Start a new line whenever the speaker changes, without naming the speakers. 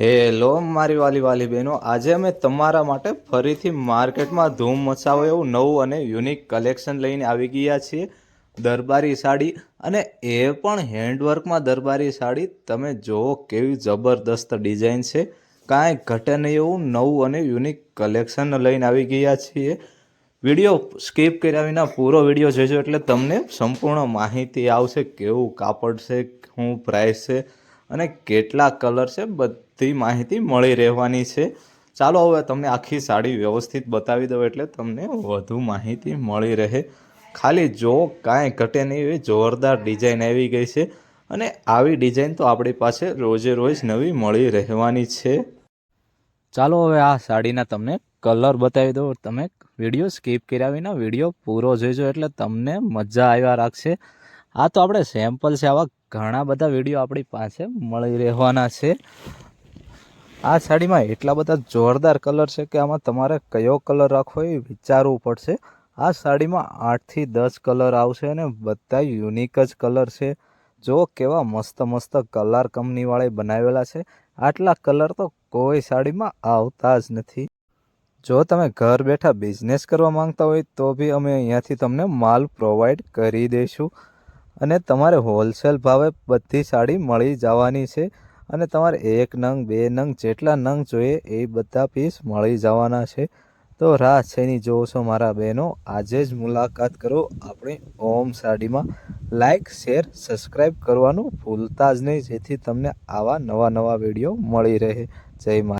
Hello, મારી વાલી વાલી બહેનો. આજે અમે તમારા માટે ફરીથી માર્કેટમાં ધૂમ મચાવો એવું નવું અને યુનિક કલેક્શન લઈને આવી ગયા છીએ. દરબારી સાડી અને એ પણ હેન્ડવર્કમાં દરબારી સાડી. તમે જુઓ કેવી જબરદસ્ત ડિઝાઇન છે. કાંઈ ઘટે નહીં એવું નવું અને યુનિક કલેક્શન લઈને આવી ગયા છીએ. વીડિયો સ્કીપ કર્યા વિના પૂરો વીડિયો જોજો એટલે તમને સંપૂર્ણ માહિતી આવશે, કેવું કાપડ છે, શું પ્રાઇસ છે. અને કેટલા કલર છે બધી માહિતી મળી રહેવાની છે. ચાલો હવે તમને આખી સાડી વ્યવસ્થિત બતાવી દઉં એટલે તમને વધુ માહિતી મળી રહે. ખાલી જો કાંઈ ઘટે નહીં એવી જોરદાર ડિઝાઇન આવી ગઈ છે અને આવી ડિઝાઇન તો આપણી પાસે રોજે રોજ નવી મળી રહેવાની છે. ચાલો હવે આ સાડીના તમને કલર બતાવી દઉં. તમે વીડિયો સ્કીપ કર્યા વિના વીડિયો પૂરો જોઈજો એટલે તમને મજા આવ્યા રાખશે. આ તો આપણે સેમ્પલ છે. આવા ઘણા બધા વીડિયો આપણી પાસે મળી રહેવાના છે. આ સાડીમાં એટલા બધા જોરદાર કલર છે કે આમાં તમારે કયો કલર રાખવો એ વિચારવું પડશે. આ સાડીમાં આઠથી દસ કલર આવશે અને બધા યુનિક જ કલર છે. જો કેવા મસ્ત મસ્ત કલર કંપનીવાળે બનાવેલા છે. આટલા કલર તો કોઈ સાડીમાં આવતા જ નથી. જો તમે ઘર બેઠા બિઝનેસ કરવા માંગતા હોય તો બી અમે અહીંયાથી તમને માલ પ્રોવાઈડ કરી દઈશું. અને તમારે હોલસેલ ભાવે બધી સાડી મળી જવાની છે અને તમારે એક નંગ, બે નંગ, જેટલા નંગ જોઈએ એ બધા પીસ મળી જવાના છે. તો રાહ છેની જોવો છો મારા બહેનો. આજે જ મુલાકાત કરો આપણી ઓમ સાડીમાં. લાઇક શેર સબસ્ક્રાઈબ કરવાનું ભૂલતા જ નહીં, જેથી તમને આવા નવા નવા વીડિયો મળી રહે. જય મા